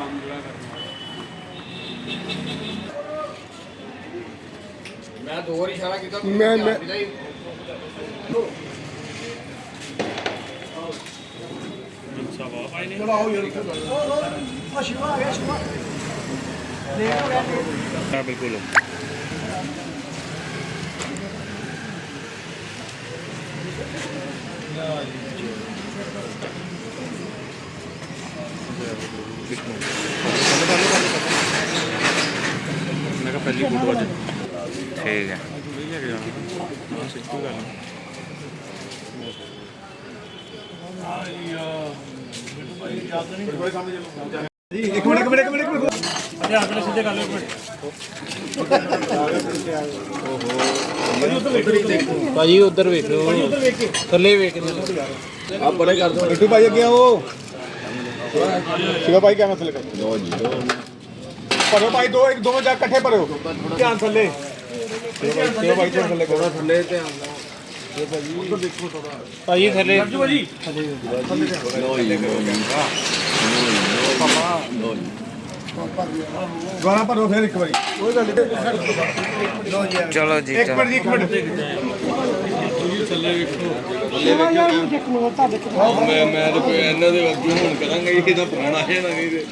ਕੰਮ ਜਿਹੜਾ ਕਰਨਾ ਮੈਂ ਦੋ ਵਾਰੀ ਇਸ਼ਾਰਾ ਕੀਤਾ ਮੈਂ- ਮੈਂ- ਦਿੱਤਾ ਹੀ। ਹਾਂ ਮੈਂ ਕਿਹਾ ਪਹਿਲੀ ਫੋਟੋ ਅੱਜ ਠੀਕ ਹੈ ਲੈ ਕੇ ਜਾਣਾ ਹਾਂ ਸਿੱਧੀ ਇੱਕ ਮਿੰਟ ਇੱਕ ਮਿੰਟ ਇੱਕ ਮਿੰਟ ਇੱਕ ਮਿੰਟ ਭਾਜੀ ਉਧਰ ਵੇਖੋ ਥੱਲੇ ਵੇਖ ਆਪ ਬੜੇ ਕਰ ਦੋ। ਬਿੱਟੂ ਭਾਈ ਅੱਗੇ ਆਓ। ਸ਼ਿਵਾ ਭਾਈ ਕਿਵੇਂ ਥੱਲੇ? ਕਰ ਦੋ ਜੀ ਦੋ ਭਰੋ ਭਾਈ ਦੋ ਇੱਕ ਦੋਵੇਂ ਜਾ ਇਕੱਠੇ ਭਰੋ ਧਿਆਨ ਥੱਲੇ। ਸ਼ਿਵਾ ਭਾਈ ਥੋੜਾ ਥੱਲੇ ਕਰੋ। ਥੱਲੇ ਤੇ ਆਉਂਦਾ ਭਾਜੀ। ਥੱਲੇ ਲੋ ਜੀ। ਲੋ ਜੀ ਲੋ ਜੀ। ਗਾਣਾ ਭਰੋ ਫਿਰ ਇੱਕ ਵਾਰੀ। ਕੋਈ ਗੱਲ ਚਲੋ ਜੀ ਇੱਕ ਮਿੰਟ ਜੀ ਇੱਕ ਮਿੰਟ। ਮੈਂ ਮੈਂ ਤਾਂ ਕੋਈ ਇਹਨਾਂ ਦੇ ਅੱਗੇ ਹੁਣ ਕਰਾਂਗਾ ਇਹ ਤਾਂ ਪੁਰਾਣਾ ਹੈ ਨਾ ਨਹੀਂ ਤੇ।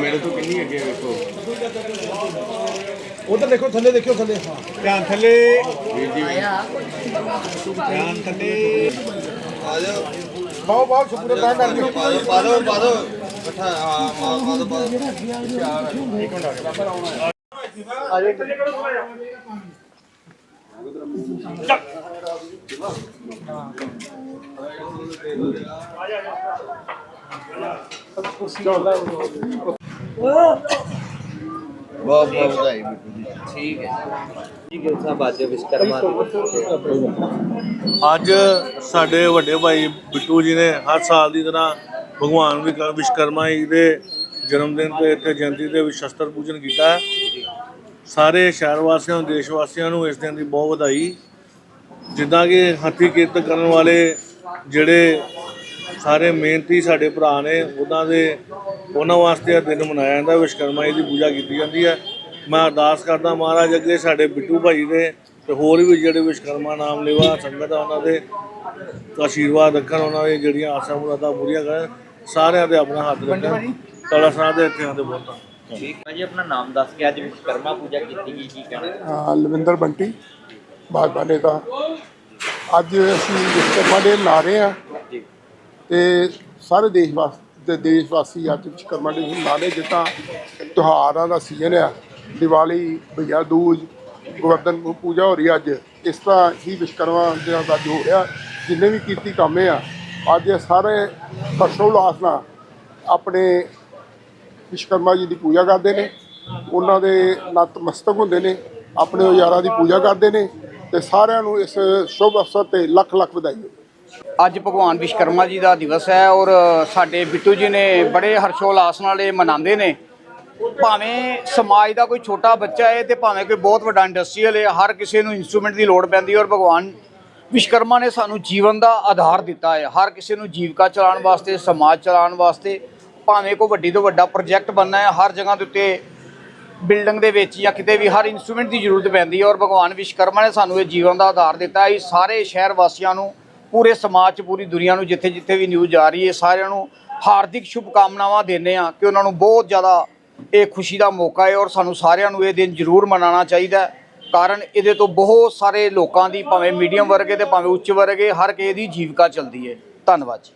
ਮੇਰੇ ਤੋਂ ਕਿੰਨੀ ਅੱਗੇ ਵੇਖੋ। ਉਧਰ ਦੇਖੋ ਥੱਲੇ ਦੇਖਿਓ ਥੱਲੇ। ਧਿਆਨ ਥੱਲੇ। ਵੀਰ ਜੀ ਧਿਆਨ ਥੱਲੇ। ਬਾਓ ਬਾਓ ਸ਼ੁਕਰ ਤਾਂ ਕਰ ਦਿਓ ਪਾ ਦੋ ਪਾ ਦੋ ਇਕੱਠਾ ਆ ਪਾ ਦੋ ਪਾ ਦੋ ਬਹੁਤ ਬਹੁਤ ਵਧਾਈ ਬਿੱਟੂ ਜੀ। ਠੀਕ ਹੈ। ਜੀ ਗਿਲ ਸਾਹਿਬ ਅੱਜ ਵਿਸ਼ਕਰਮਾ ਅੱਜ ਸਾਡੇ ਵੱਡੇ ਭਾਈ ਬਿੱਟੂ ਜੀ ਨੇ ਹਰ ਸਾਲ ਦੀ ਤਰ੍ਹਾਂ ਭਗਵਾਨ ਵਿਸ਼ਵਕਰਮਾ ਜੀ ਦੇ ਜਨਮ ਦਿਨ ਤੇ ਇੱਥੇ ਜਯੰਤੀ ਤੇ ਵੀ ਸ਼ਸਤਰ ਪੂਜਨ ਕੀਤਾ ਹੈ। ਸਾਰੇ ਸ਼ਹਿਰ ਵਾਸੀਆਂ ਨੂੰ ਦੇਸ਼ ਵਾਸੀਆਂ ਨੂੰ ਇਸ ਦਿਨ ਦੀ ਬਹੁਤ ਵਧਾਈ। ਜਿੱਦਾਂ ਕਿ ਹੱਥੀ ਕਿਰਤ ਕਰਨ ਵਾਲੇ ਜਿਹੜੇ ਸਾਰੇ ਮਿਹਨਤੀ ਸਾਡੇ ਭਰਾ ਨੇ ਉਹਨਾਂ ਦੇ ਉਹਨਾਂ ਵਾਸਤੇ ਇਹ ਦਿਨ ਮਨਾਇਆ ਜਾਂਦਾ। ਵਿਸ਼ਵਕਰਮਾ ਜੀ ਦੀ ਪੂਜਾ ਕੀਤੀ ਜਾਂਦੀ ਹੈ। ਮੈਂ ਅਰਦਾਸ ਕਰਦਾ ਮਹਾਰਾਜ ਅੱਗੇ ਸਾਡੇ ਬਿੱਟੂ ਭਾਈ ਦੇ ਤੇ ਹੋਰ ਵੀ ਜਿਹੜੇ ਵਿਸ਼ਵਕਰਮਾ ਨਾਮ ਲੈਵਾ ਸੰਗਤ ਆ ਉਹਨਾਂ ਦੇ ਆਸ਼ੀਰਵਾਦ ਰੱਖਣ ਉਹਨਾਂ ਦੀ ਜਿਹੜੀਆਂ ਆਸਾਂ ਮੁਰਾਦਾਂ ਪੂਰੀਆਂ ਕਰਨ। ਸਾਰਿਆਂ ਦੇ ਆਪਣਾ ਹੱਥ ਰੱਖਣ। ਤੜਾ ਸਾਹਿਬ ਦੇ ਇੱਥੇ ਆਉਂਦੇ ਬਹੁਤ। ਠੀਕ ਭਾਜੀ ਆਪਣਾ ਨਾਮ ਦੱਸ ਕੇ ਅੱਜ ਵਿਸ਼ਕਰਮਾ ਪੂਜਾ ਕੀਤੀ ਗਈ ਕੀ ਕਹਿਣਾ? ਹਾਂ, ਲਵਿੰਦਰ ਬੰਟੀ ਭਾਜਪਾ ਨੇਤਾ ਅੱਜ ਅਸੀਂ ਵਿਸ਼ਵਕਰਮਾ ਡੇ ਮਨਾ ਰਹੇ ਹਾਂ ਜੀ। ਤੇ ਸਾਰੇ ਦੇਸ਼ ਵਾਸਤੇ ਦੇਸ਼ ਵਾਸੀ ਅੱਜ ਵਿਸ਼ਵਕਰਮਾ ਡੇ ਮਨਾ ਰਹੇ ਜਿੱਦਾਂ ਤਿਉਹਾਰਾਂ ਦਾ ਸੀਜ਼ਨ ਆ। ਦੀਵਾਲੀ ਭਈਆ ਦੂਜ ਗੋਵਰਧਨ ਪੂਜਾ ਹੋ ਰਹੀ ਅੱਜ। ਇਸ ਤਰ੍ਹਾਂ ਹੀ ਵਿਸ਼ਵਕਰਮਾ ਜਿਹੜਾ ਅੱਜ ਹੋ ਰਿਹਾ। ਜਿੰਨੇ ਵੀ ਕੀਰਤੀ ਕੰਮ ਆ ਅੱਜ ਇਹ ਸਾਰੇ ਹਰਸ਼ੋਲਾਸ ਨਾਲ ਆਪਣੇ ਵਿਸ਼ਵਕਰਮਾ ਜੀ ਦੀ ਪੂਜਾ ਕਰਦੇ ਨੇ। ਉਹਨਾਂ ਦੇ ਨਤਮਸਤਕ ਹੁੰਦੇ ਨੇ। ਆਪਣੇ ਔਜ਼ਾਰਾਂ ਦੀ ਪੂਜਾ ਕਰਦੇ ਨੇ ਤੇ ਸਾਰਿਆਂ ਨੂੰ ਇਸ ਸ਼ੁਭ ਅਵਸਰ ਤੇ ਲੱਖ ਲੱਖ ਵਧਾਈ ਅੱਜ ਭਗਵਾਨ ਵਿਸ਼ਕਰਮਾ ਜੀ ਦਾ ਦਿਵਸ ਹੈ ਔਰ ਸਾਡੇ ਬਿੱਟੂ ਜੀ ਨੇ ਬੜੇ ਹਰਸ਼ੋਲਾਸ ਨਾਲ ਇਹ ਮਨਾਉਂਦੇ ਨੇ। ਭਾਵੇਂ ਸਮਾਜ ਦਾ ਕੋਈ ਛੋਟਾ ਬੱਚਾ ਹੈ ਤੇ ਭਾਵੇਂ ਕੋਈ ਬਹੁਤ ਵੱਡਾ ਇੰਡਸਟਰੀਅਲ ਹੈ, ਹਰ ਕਿਸੇ ਨੂੰ ਇਨਸਟਰੂਮੈਂਟ ਦੀ ਲੋੜ ਪੈਂਦੀ ਹੈ ਔਰ ਭਗਵਾਨ ਵਿਸ਼ਕਰਮਾ ਨੇ ਸਾਨੂੰ ਜੀਵਨ ਦਾ ਆਧਾਰ ਦਿੱਤਾ ਹੈ। ਹਰ ਕਿਸੇ ਨੂੰ ਜੀਵਿਕਾ ਚਲਾਉਣ ਵਾਸਤੇ, ਸਮਾਜ ਚਲਾਉਣ ਵਾਸਤੇ ਭਾਵੇਂ ਕੋਈ ਵੱਡੀ ਤੋਂ ਵੱਡਾ ਪ੍ਰੋਜੈਕਟ ਬਣਨਾ ਹੈ, ਹਰ ਜਗ੍ਹਾ ਦੇ ਉੱਤੇ ਬਿਲਡਿੰਗ ਦੇ ਵਿੱਚ ਜਾਂ ਕਿਤੇ ਵੀ ਹਰ ਇਨਸਟਰੂਮੈਂਟ ਦੀ ਜ਼ਰੂਰਤ ਪੈਂਦੀ ਹੈ ਔਰ ਭਗਵਾਨ ਵਿਸ਼ਕਰਮਾ ਨੇ ਸਾਨੂੰ ਇਹ ਜੀਵਨ ਦਾ ਆਧਾਰ ਦਿੱਤਾ ਹੈ। ਇਹ ਸਾਰੇ ਸ਼ਹਿਰ ਵਾਸੀਆਂ ਨੂੰ, ਪੂਰੇ ਸਮਾਜ 'ਚ, ਪੂਰੀ ਦੁਨੀਆ ਨੂੰ ਜਿੱਥੇ ਜਿੱਥੇ ਵੀ ਨਿਊਜ਼ ਆ ਰਹੀ ਹੈ ਸਾਰਿਆਂ ਨੂੰ ਹਾਰਦਿਕ ਸ਼ੁਭ ਕਾਮਨਾਵਾਂ ਦਿੰਦੇ ਆ ਕਿ ਉਹਨਾਂ ਨੂੰ ਬਹੁਤ ਜ਼ਿਆਦਾ ਇਹ ਖੁਸ਼ੀ ਦਾ ਮੌਕਾ ਹੈ ਔਰ ਸਾਨੂੰ ਸਾਰਿਆਂ ਨੂੰ ਇਹ ਦਿਨ ਜ਼ਰੂਰ ਮਨਾਉਣਾ ਚਾਹੀਦਾ ਹੈ। ਕਾਰਨ ਇਹਦੇ ਤੋਂ ਬਹੁਤ ਸਾਰੇ ਲੋਕਾਂ ਦੀ, ਭਾਵੇਂ ਮੀਡੀਅਮ ਵਰਗੇ ਤੇ ਭਾਵੇਂ ਉੱਚ ਵਰਗੇ, ਹਰ ਕਿਸੇ ਦੀ ਜੀਵਿਕਾ ਚੱਲਦੀ ਹੈ। ਧੰਨਵਾਦ ਜੀ।